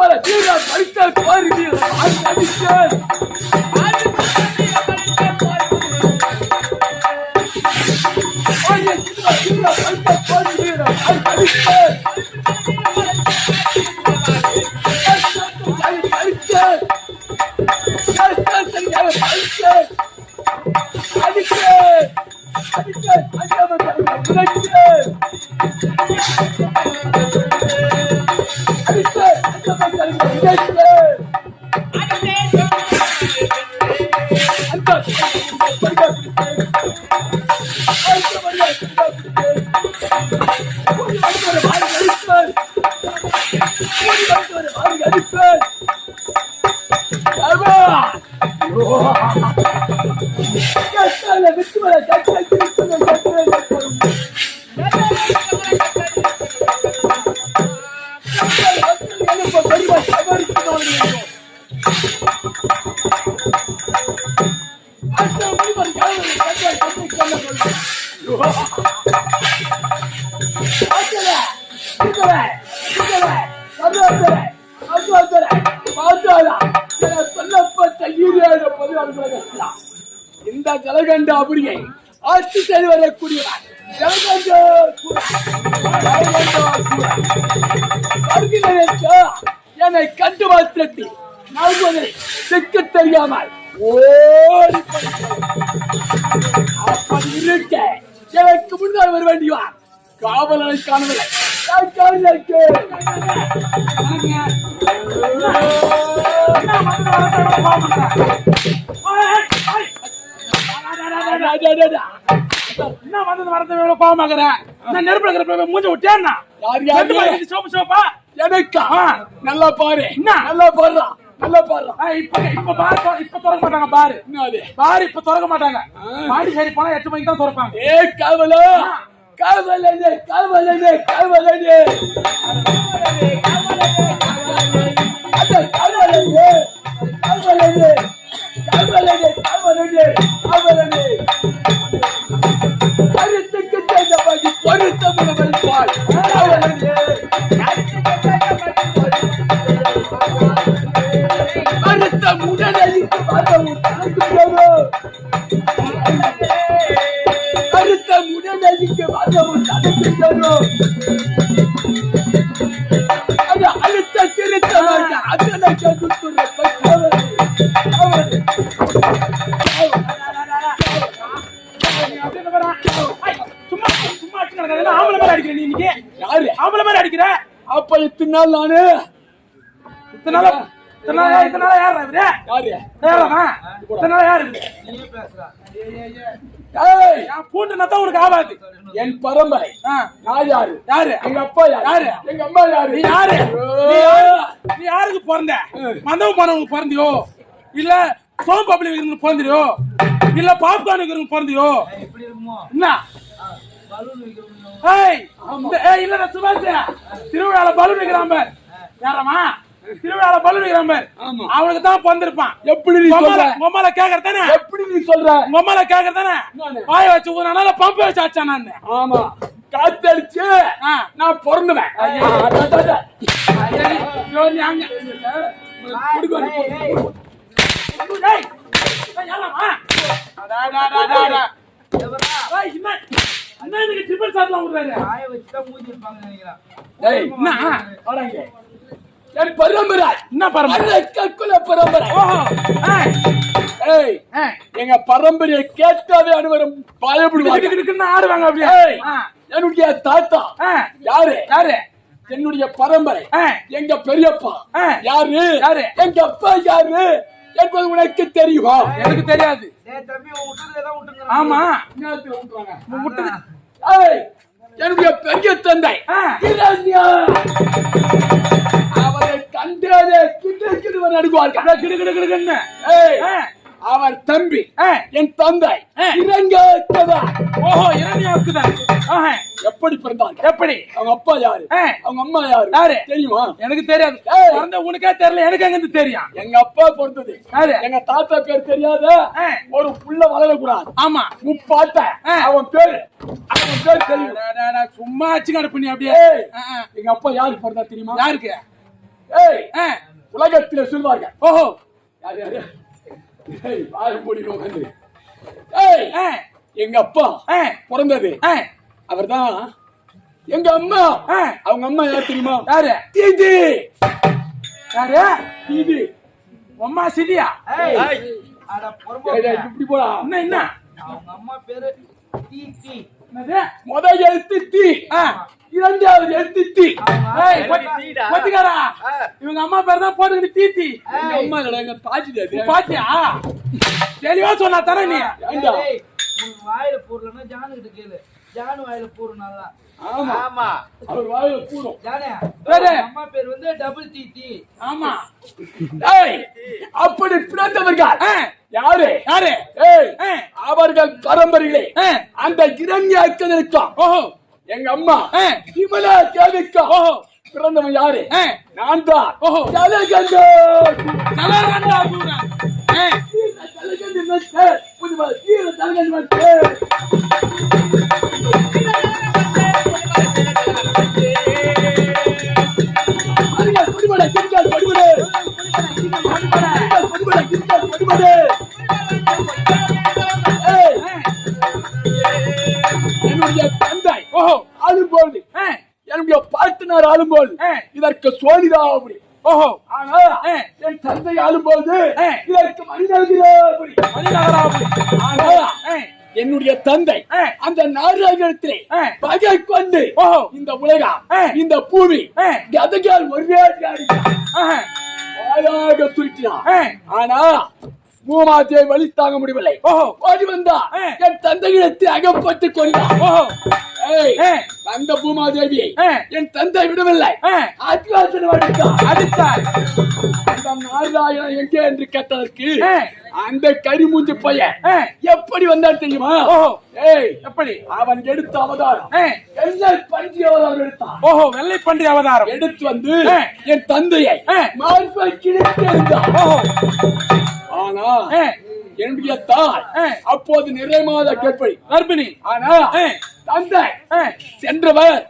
வர வீர படித்த பாரு வீர அடிக்க ஓயே வீர படித்த இந்த ஜலகண்ட அப்படியே ஆட்சி செய்து வரக்கூடியவர் என்னை கண்டு மாத்திரத்தில் நல்வதை சிக்க தெரியாமல் ஓடி அப்படி இருக்க எனக்கு முன்னால் வர வேண்டியவார் காவலரை காணவில்லை. நான் காவலருக்கு என்ன வந்தது வரது எவ்வளவு பாவமாக்குற நான் நெருப்புல இருக்கிற மூஞ்ச விட்டேன்னா யார் யாரு சோப்பு சோப்பா எனக்கா ஆ. நல்லா பாரு என்ன? நல்லா பாரு நல்லா பாரு ஆ, இப்ப இப்ப பாரு இப்ப திறக்க மாட்டாங்க பாரு என்ன அது பாரு இப்ப திறக்க மாட்டாங்க மாடி சரி போனா எட்டு மணிக்கு தான் திறப்பாங்க ஏ காவலா காவலனே காவலனே காவலனே அட காவலனே காவலனே கருத்த உடனடிக்கு வரவும் தடுக்கிறோம் ஆம்பளை மாதிரி அடிக்கிற யாரு அப்ப இத்தனை நாள் நானு இத்தனை நாள் இத்தனை நாளா இத்தனை நாளா யாரா? இவரு? யாரு யாரா இத்தனை நாளா யாரு என் பூண்டு நத்தம் உனக்கு ஆகாது என் பரம்பரை. ஆ, நான் யாரு? யாரு? எங்க அப்பா யாரு? எங்க அம்மா யாரு? நீ யாரு? நீ யாரு? நீ யாருக்கு பிறந்த? மந்தவ போனவங்களுக்கு பிறந்தியோ? இல்ல சோம் பப்ளிக் இருக்கிறவங்களுக்கு பிறந்தியோ? இல்ல பாப்கார்ன் இருக்கிறவங்களுக்கு பிறந்தியோ? என்ன? ஏய் இல்ல நான் சுபாஷ். திருவிழால பலூன் வைக்கிறான் பார். யாரம்மா? திருவிழால பலூன் வைக்கிறான் பார். ஆமா. அவனுக்கு தான் பிறந்திருப்பான் எப்படி நீ சொல்ற? மொம்மல கேக்குறதானே எப்படி நீ சொல்ற? மொம்மல கேக்குறதானே. வாய வச்சு ஊனால பம்பு வச்சு ஆச்சா நான். ஆமா. காத்தடிச்சு. நான். ஏய், என்ன என் பரம்பரை? என்ன பரம்பரை? அரக்கக்குல பரம்பரை. ஏய், எங்க பரம்பரையை கேட்டாவே அனைவரும் பயப்படுவாங்க. ஆடுவாங்க அப்படியே. என்னுடைய தாத்தா. ஆ, யாரு? யாரு? என்னுடைய பரம்பரை. எங்க பெரியப்பா. ஆ. யாரு? யாரு? எங்க அப்பா யாரு? என்பது உனக்கு தெரியுமா? எனக்கு தெரியாது. ஆமா. என்னுடைய பெரிய தந்தை. கண்டாலே கிண்டு கிண்டு நடுங்குவார்கள் கிடு கிடு கிடுன்னு. அவர் தம்பி என் தந்தை. ஆ. இறங்கதான் ஓஹோ ஆஹா, எப்படி பிறந்தாங்க? எப்படி? அவங்க அப்பா யாரு? அவங்க அம்மா யாரு? யாரு? தெரியுமா? எனக்கு தெரியாது. பிறந்த உனக்கே தெரியல எனக்கு எங்க தெரியும்? எங்க அப்பா பிறந்தது. யாரு? எங்க தாத்தா பேர் தெரியாத. ஒரு புள்ள வளரக்கூடாது. ஆமா. முப்பாட்ட. அவன் பேரு அவன் பேர் தெரியும். சும்மா கிடப்பு நீ அப்படியே. எங்க அப்பா யாரு பிறந்தா தெரியுமா? யாருக்கு? உலகத்திலே சொல்வார்கள். ஓஹோ. ஏய் ஆ, எங்க அப்பா பிறந்தது. அவர்தான் எங்க அம்மா. அவங்க அம்மா யார் தெரியுமா? யாரு? தீதி. யாரு? தீதி. அம்மா ஏய், இப்படி போடா. என்ன என்ன? அவங்க அம்மா பேரு தீத்தி முதல் எழுத்து தீ இரண்டாவது எழுத்து தீ கொத்திக்காரா இவங்க அம்மா பேர் தான் போட்டுக்கிட்டு தீத்தி. அம்மா இல்லடா, எங்க பாட்டி நீ அது பாத்தியா? தெளிவா சொன்னா தர நீ. வாயில பூரலன்னா ஜானு கிட்ட கேளு. ஜானு வாயில பூரு நல்லா. ஆமா. ஆமா. அவர் வாயில பூரும் ஜானே அம்மா பேர் வந்து டபுள் தீத்தி ஆமா. ஏய் அப்படி பிறந்தவர்கள். ஆ, யாரு? யாரு? ஏய் அவர்கள் பரம்பரையிலே ஆ, அந்த இரண்யாக்கதற்கும் ஓஹோ. எங்க அம்மா ஆ, விமலா தேவிக்கும் ஓஹோ. பிறந்தவன் யாரு? நான் தான். ஓஹோ. ஜலகண்டா ஜலகண்டி வந்து வந்து என்னுடைய தந்தை ஓஹோ. ஆளும்போது என்னுடைய பாட்டனார் ஆளும்போது. இதற்கு சோனிதாபுரி ஓஹோ. ஆனா. என் தந்தை ஆளும்போது. இதற்கு மனிதகுலாபுரி மணிநகராபுரி ஆனா என்னுடைய தந்தை. அந்த ஆ. பகை கொண்டு. இந்த உலகம். இந்த பூமி. கதகால் ஒரே வாயாக ஆ, ஆனா பூமாத்தியை வழி தாங்க முடியவில்லை ஓடி வந்தா. என் தந்தையிடத்தில் அகப்பட்டு ஏய், ஆ. அந்த பூமாதேவியை ஆ. என் தந்தை விடவில்லை. அடித்தார் அந்த நாராயணன் எங்கே என்று கேட்டதற்கு. அந்த கரிமூஞ்சி பையன் எப்படி வந்தான் தெரியுமா? ஏய் எப்படி? அவன் எடுத்த அவதாரம். என்ன பன்றி அவதாரம் எடுத்தான். ஓஹோ வெள்ளை பன்றி அவதாரம். எடுத்து வந்து. என் தந்தையை. மார்பை கிழித்து. ஓஹோ. ஆனா என்னுடைய தாய். அப்போது நிறை மாத கற்பை கர்ப்பிணி ஆனா தந்தை சென்றவர்.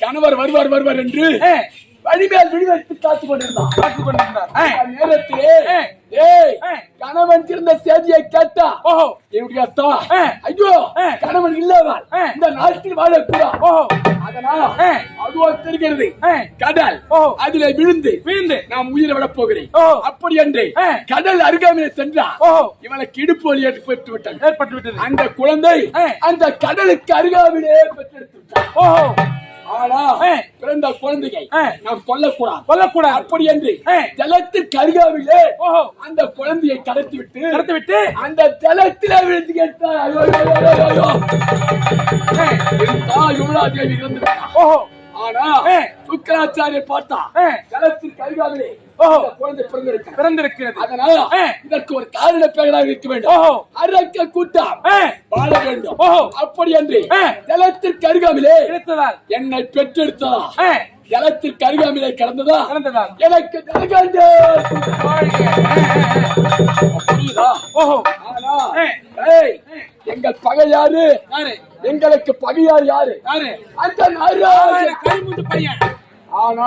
கணவர் வருவார் வருவார் என்று ஆ, வழிமேல் விடுவித்து காத்து கொண்டிருந்தான் ஆ, அந்த நேரத்திலே. ஏய். கணவன் இருந்த செய்தியை கேட்டா ஓஹோ தாய் ஆ. ஐயோ. கணவன் இல்லவன் ஆ. இந்த நாட்டில் வாழக்கூடாது ஓஹோ அதனால். அதுவோ தெரிகிறது கடல். அதிலே விழுந்து வீழ்ந்து நாம் உயிரை விட போகிறேன் ஓ. அப்படி என்று. கடல் அருகாமையில் சென்றார் ஓஹோ இவனுக்கு இடுப்பு வலி ஏற்பட்டு விட்டது ஏற்பட்டு விட்டது அந்த குழந்தை. அந்த கடலுக்கு அருகாமையிலே பெற்றெடுத்து ஓஹோ ஆனா. பிறந்த குழந்தையை ஆ. நாம் கொல்லக்கூடாது. கொல்லக்கூடாது. அப்படி என்று அருகாமையிலே ஓஹோ. அந்த குழந்தையை கடத்தி விட்டு கடத்தி விட்டு அந்த ஜலத்திலே விழுந்து கேட்டார். தாய் யுவராதேவி இறந்து ஓஹோ. ஆனா. சுக்கராச்சாரியர் பார்த்தா ஓஹோ. இந்த குழந்தை பிறந்திருக்கிறார் பிறந்திருக்கிறது அதனால. இதற்கு ஒரு காரண பெயராக இருக்க வேண்டும் அரக்க கூட்டம் வாழ வேண்டும். அப்படி என்று. ஜலத்திற்கு கிடைத்ததால் என்னை பெற்றெடுத்ததா ஜலத்திற்கு அருகாமையிலே கிடந்ததா எனக்கு எங்கள் பகை யாரு? எங்களுக்கு பகையார் யாரு? அந்த பையன். ஆனா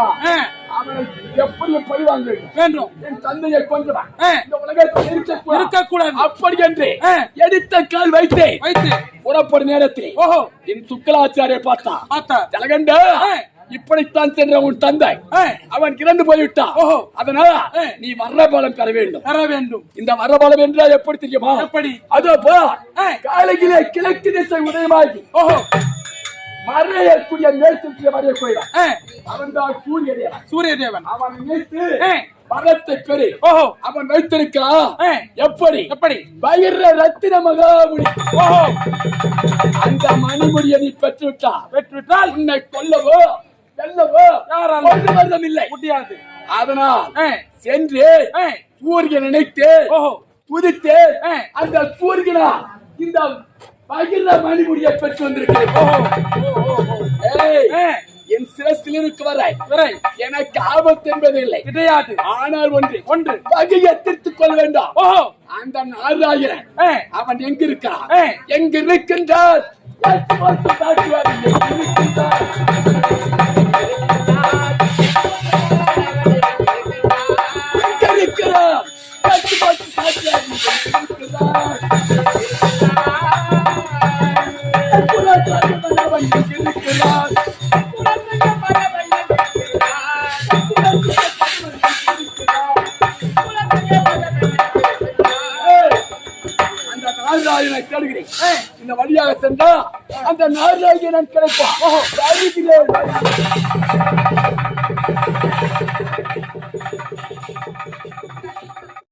அவனை எப்படி பழி வாங்க? வேண்டும். என் தந்தையை கொன்றவன் இந்த உலகத்தில் இருக்கக்கூடாது. அப்படி என்று. எடுத்த கால் வைத்து வைத்து புறப்படும் நேரத்தில் ஓஹோ. என் சுக்கலாச்சாரிய பார்த்தா. பார்த்தா. ஜலகண்ட. இப்படித்தான் சென்ற உன் தந்தை. அவன் இறந்து போய்விட்டான். அதனால. நீ வரபலம் பெற வேண்டும். தர வேண்டும். இந்த வரபலம் என்றால் எப்படி தெரியுமா? எப்படி? அதோ போ. காலையிலே கிழக்கு திசை உதயமாகி ஓஹோ. மறையக்கூடிய மேற்கு மறையக்கூடிய ஆ, அவன் தான் சூரிய தேவன் சூரிய தேவன் அவன் ஆ, வரத்தை பெரு ஓஹோ. அவன் வைத்திருக்கிறான். எப்படி? எப்படி? பகிர்ற ரத்தின மகாமுடி ஓஹோ. அந்த மணிமுடியை நீ பெற்று விட்டா பெற்றுவிட்டால்? உன்னை கொல்லவோ? வெல்லவோ யாராலும் இல்லை. முடியாது. அதனால் சென்று சூரியன் நினைத்து ஆ. அந்த சூரியனா இந்த பகிர்ந்த மணிமுடியை பெற்று வந்திருக்கிறேன். என் சிரசில் இருக்கு வரை எனக்கு ஆபத்து என்பது இல்லை கிடையாது. ஆனால் ஒன்று ஒன்று. பகையை தீர்த்துக் கொள்ள வேண்டாம். அந்த நாராயணன் அவன் எங்க இருக்கிறான் ஆ. எங்க இருக்கின்றார்? வழியாக சென்றா அந்த நாராயணன் கிடைப்பான்